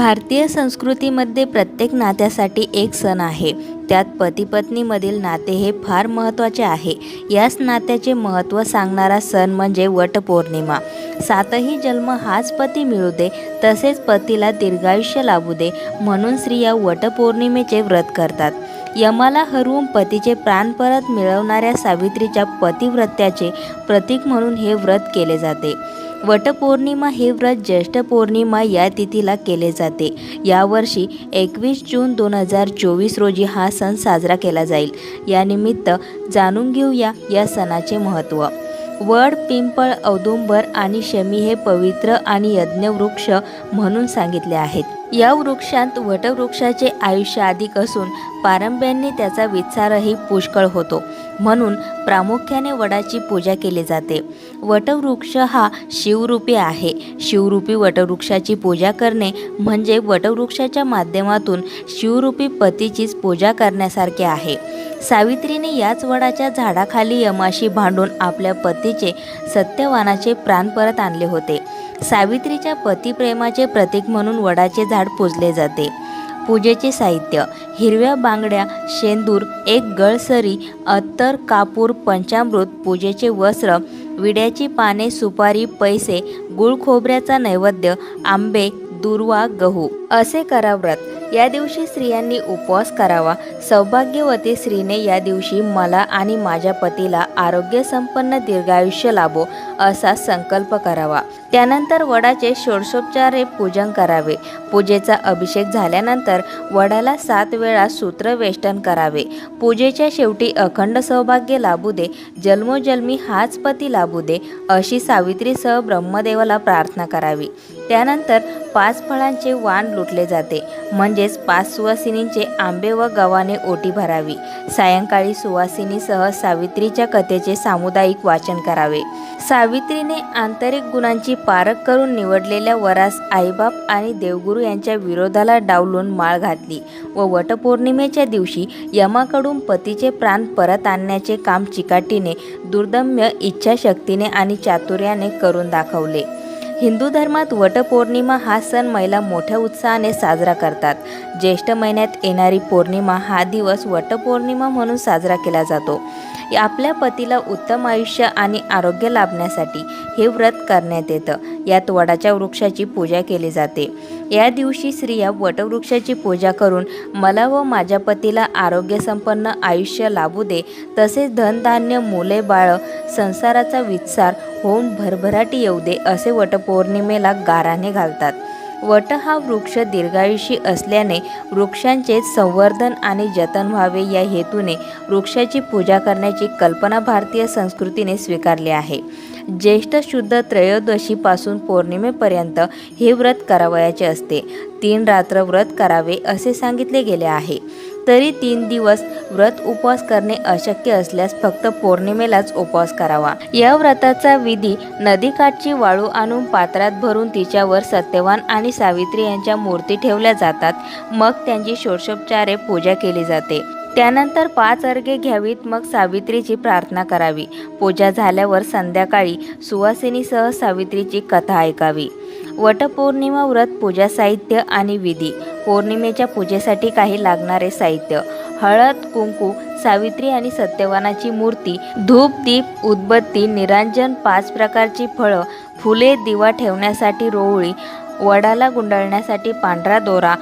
भारतीय संस्कृतीमध्ये प्रत्येक नात्यासाठी एक सण आहे. त्यात पती पत्नीमधील नाते हे फार महत्त्वाचे आहे. याच नात्याचे महत्त्व सांगणारा सण म्हणजे वटपौर्णिमा सातही जन्म हाच पती मिळू दे तसेच पतीला दीर्घायुष्य लाभू दे म्हणून स्त्रिया वटपौर्णिमेचे व्रत करतात. यमाला हरवून पतीचे प्राण परत मिळवणाऱ्या सावित्रीच्या पतिव्रत्याचे प्रतीक म्हणून हे व्रत केले जाते. वटपौर्णिमा हे व्रत ज्येष्ठ पौर्णिमा या तिथीला केले जाते. यावर्षी एकवीस जून दोन हजार चोवीस रोजी हा सण साजरा केला जाईल. यानिमित्त जाणून घेऊया या सणाचे महत्त्व. वड पिंपळ औदुंबर आणि शमी हे पवित्र आणि यज्ञवृक्ष म्हणून सांगितले आहेत. या वृक्षांत वटवृक्षाचे आयुष्य अधिक असून पारंब्यांनी त्याचा विचारही पुष्कळ होतो. म्हणून प्रामुख्याने वडाची पूजा केली जाते. वटवृक्ष हा शिवरूपी आहे. शिवरूपी वटवृक्षाची पूजा करणे म्हणजे वटवृक्षाच्या माध्यमातून शिवरूपी पतीचीच पूजा करण्यासारखे आहे. सावित्रीने याच वडाच्या झाडाखाली यमाशी भांडून आपल्या पतीचे सत्यवानाचे प्राण परत आणले होते. सावित्रीच्या पतिप्रेमाचे प्रतीक म्हणून वडाचे झाड पूजले जाते. पूजेचे साहित्य. हिरव्या बांगड्या शेंदूर एक गळसरी अत्तर कापूर पंचामृत पूजेचे वस्त्र विड्याची पाने सुपारी पैसे गुळ खोबऱ्याचा नैवेद्य आंबे दुर्वा गहू असे करा व्रत या दिवशी स्त्रियांनी उपवास करावा. सौभाग्यवती स्त्रीने या दिवशी मला आणि माझ्या पतीला आरोग्य संपन्न दीर्घायुष्य लाभो असा संकल्प करावा. त्यानंतर वडाचे षोडशोपचारे पूजन करावे. पूजेचा अभिषेक झाल्यानंतर वडाला सात वेळा सूत्रवेष्टन करावे. पूजेच्या शेवटी अखंड सौभाग्य लाभू दे. जन्मोजन्मी हाच पती लाभू दे अशी सावित्रीसह ब्रह्मदेवाला प्रार्थना करावी. त्यानंतर पाच फळांचे वाण लुटले जाते. म्हणजेच पाच सुवासिनींचे आंबे व गव्हाने ओटी भरावी. सायंकाळी सुवासिनीसह सावित्रीच्या कथेचे सामुदायिक वाचन करावे. सावित्रीने आंतरिक गुणांची पारख करून निवडलेल्या वरास आईबाप आणि देवगुरू यांच्या विरोधाला डावलून माळ घातली व वटपौर्णिमेच्या दिवशी यमाकडून पतीचे प्राण परत आणण्याचे काम चिकाटीने दुर्दम्य इच्छाशक्तीने आणि चातुर्याने करून दाखवले. हिंदू धर्मात वटपौर्णिमा हा सण महिला मोठ्या उत्साहाने साजरा करतात. ज्येष्ठ महिन्यात येणारी पौर्णिमा हा दिवस वटपौर्णिमा म्हणून साजरा केला जातो. आपल्या पतीला उत्तम आयुष्य आणि आरोग्य लाभण्यासाठी हे व्रत करण्यात येतं. यात वडाच्या वृक्षाची पूजा केली जाते. या दिवशी स्त्रिया वटवृक्षाची पूजा करून मला व माझ्या पतीला आरोग्यसंपन्न आयुष्य लाभू दे तसेच धनधान्य मुले बाळ संसाराचा विस्तार होऊन भरभराटी येऊ दे असे वटपौर्णिमेला गाराने घालतात. वट हा वृक्ष दीर्घायुषी असल्याने वृक्षांचे संवर्धन आणि जतन व्हावे या हेतूने वृक्षाची पूजा करण्याची कल्पना भारतीय संस्कृतीने स्वीकारली आहे. ज्येष्ठ शुद्ध त्रयोदशीपासून पौर्णिमेपर्यंत हे व्रत करावयाचे असते. तीन रात्र व्रत करावे असे सांगितले गेले आहे. तरी तीन दिवस व्रत उपवास करणे अशक्य असल्यास फक्त पौर्णिमेलाच उपवास करावा. या व्रताचा विधी नदीकाठची वाळू आणून पात्रात भरून तिच्यावर सत्यवान आणि सावित्री यांच्या मूर्ती ठेवल्या जातात. मग त्यांची षोडशोपचारे पूजा केली जाते. त्यानंतर पाच अर्घे घ्यावीत मग सावित्रीची प्रार्थना करावी. पूजा झाल्यावर संध्याकाळी सुवासिनीसह सावित्रीची कथा ऐकावी. वटपौर्णिमा व्रत पूजा साहित्य आणि विधी. पौर्णिमेच्या पूजेसाठी काही लागणारे साहित्य. हळद कुंकू सावित्री आणि सत्यवानाची मूर्ती धूप दीप उदबत्ती निरांजन पाच प्रकारची फळं फुले दिवा ठेवण्यासाठी रोवळी वडाला गुंडाळण्यासाठी पांढरा दोरा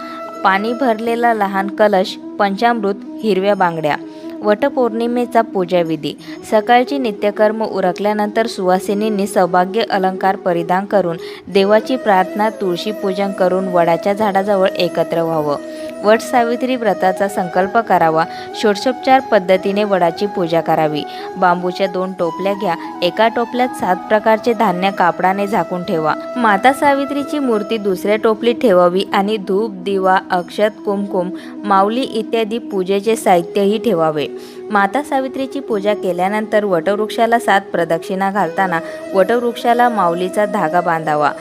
पाणी भरलेला लहान कलश पंचामृत हिरव्या बांगड्या. वटपौर्णिमेचा पूजाविधी. सकाळची नित्यकर्म उरकल्यानंतर सुवासिनींनी सौभाग्य अलंकार परिधान करून देवाची प्रार्थना तुळशी पूजन करून वडाच्या झाडाजवळ एकत्र व्हावं. वट सावित्री व्रताचा संकल्प करावा. षोडशोपचार पद्धतीने वडाची पूजा करावी. बांबूच्या दोन टोपल्या घ्या. एका टोपल्यात सात प्रकारचे धान्य कापडाने झाकून ठेवा. माता सावित्रीची मूर्ती दुसऱ्या टोपलीत ठेवावी आणि धूप दिवा अक्षत कुमकुम माऊली इत्यादी पूजेचे साहित्यही ठेवावे. माता सावित्रीची पूजा केल्यानंतर वटवृक्षाला सात प्रदक्षिणा घालताना वटवृक्षाला माऊलीचा धागा बांधावा.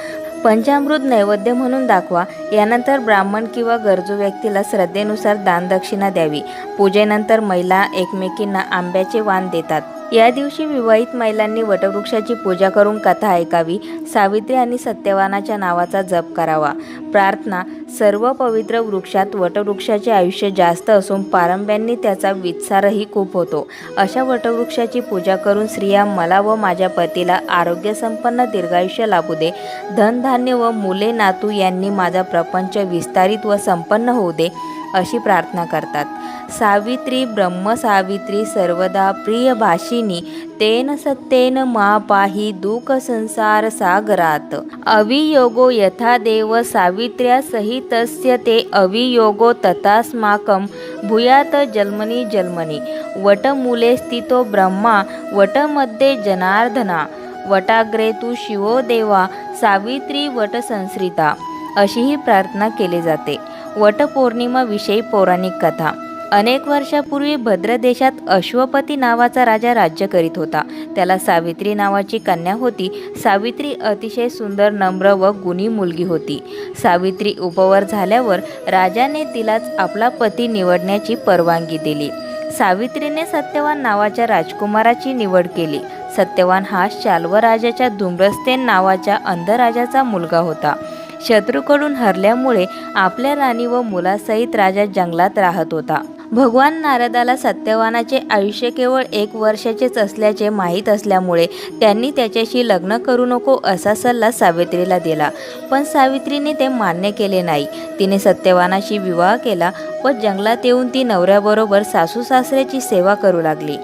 पंचामृत नैवेद्य म्हणून दाखवा. यानंतर ब्राह्मण किंवा गरजू व्यक्तीला श्रद्धेनुसार दानदक्षिणा द्यावी. पूजेनंतर महिला एकमेकींना आंब्याचे वाण देतात. या दिवशी विवाहित महिलांनी वटवृक्षाची पूजा करून कथा ऐकावी सावित्री आणि सत्यवानाच्या नावाचा जप करावा. प्रार्थना सर्व पवित्र वृक्षात वटवृक्षाचे आयुष्य जास्त असून पारंब्यांनी त्याचा वित्सारही खूप होतो. अशा वटवृक्षाची पूजा करून स्त्रिया मला व माझ्या पतीला आरोग्यसंपन्न दीर्घायुष्य लाभू दे. धनधान्य व मुले नातू यांनी माझा प्रपंच विस्तारित व संपन्न होऊ दे. अशी प्रार्थना करतात. सावित्री ब्रह्म सावित्री सर्वदा प्रिय भाषिनी तेन सत्येन मा पाही दुःख संसार सागरात. अवियोगो यथा देव सावित्र्या सहितस्य ते अवियोगो तथास्माकं भूयात जन्मनी जन्मनी. वटमूले स्थितो ब्रह्मा वटमध्ये जनार्दना. वटाग्रे तू शिवो देवा सावित्री वटसंश्रिता अशीही प्रार्थना केली जाते. वटपौर्णिमाविषयी पौराणिक कथा. अनेक वर्षापूर्वी भद्र देशात अश्वपती नावाचा राजा राज्य करीत होता. त्याला सावित्री नावाची कन्या होती. सावित्री अतिशय सुंदर नम्र व गुणी मुलगी होती. सावित्री उपवर झाल्यावर राजाने तिलाच आपला पती निवडण्याची परवानगी दिली. सावित्रीने सत्यवान नावाच्या राजकुमाराची निवड केली. सत्यवान हा शाल्व राजाच्या धुम्रस्तेन नावाच्या अंधराजाचा मुलगा होता. शत्रूकडून हरल्यामुळे आपल्या राणी व मुलासहित राजा जंगलात राहत होता. भगवान नारदाला सत्यवानाचे आयुष्य केवळ एक वर्षाचेच असल्याचे माहीत असल्यामुळे त्यांनी त्याच्याशी लग्न करू नको असा सल्ला सावित्रीला दिला. पण सावित्रीने ते मान्य केले नाही. तिने सत्यवानाशी विवाह केला व जंगलात येऊन ती नवऱ्याबरोबर सासू सासऱ्याची सेवा करू लागली.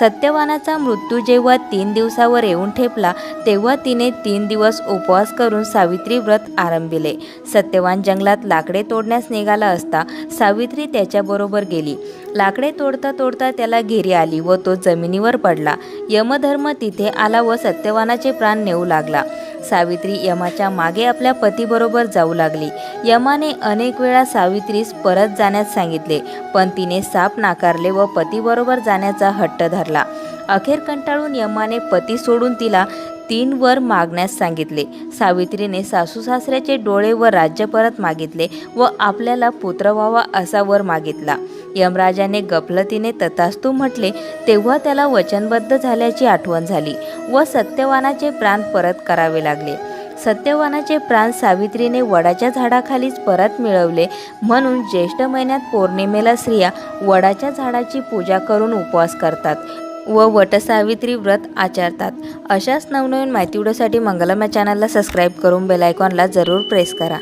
सत्यवानाचा मृत्यू जेव्हा तीन दिवसावर येऊन ठेपला तेव्हा तिने तीन दिवस उपवास करून सावित्री व्रत आरंभिले. सत्यवान जंगलात लाकडे तोडण्यास निघाला असता सावित्री त्याच्याबरोबर गेली. लाकडे तोडता तोडता त्याला घेरी आली व तो जमिनीवर पडला. यमधर्म तिथे आला व सत्यवानाचे प्राण नेऊ लागला. सावित्री यमाच्या मागे आपल्या पतीबरोबर जाऊ लागली. यमाने अनेक वेळा सावित्रीस परत जाण्यास सांगितले पण तिने साप नाकारले व पतीबरोबर जाण्याचा हट्ट धरला. अखेर कंटाळून यमाने पती सोडून तिला तीन वर मागण्यास सांगितले. सावित्रीने सासू सासऱ्याचे डोळे व राज्य परत मागितले व आपल्याला पुत्र व्हावा असा वर मागितला. यमराजाने गफलतीने तथास्तू म्हटले तेव्हा त्याला वचनबद्ध झाल्याची आठवण झाली व सत्यवानाचे प्राण परत करावे लागले. सत्यवानाचे प्राण सावित्रीने वडाच्या झाडाखालीच परत मिळवले म्हणून ज्येष्ठ महिन्यात पौर्णिमेला स्त्रिया वडाच्या झाडाची पूजा करून उपवास करतात व वटसावित्री व्रत आचरतात. अशाच नवनवीन माहिती व्हिडिओसाठी मंगलम या चॅनलला सबस्क्राईब करून बेलायकॉनला जरूर प्रेस करा.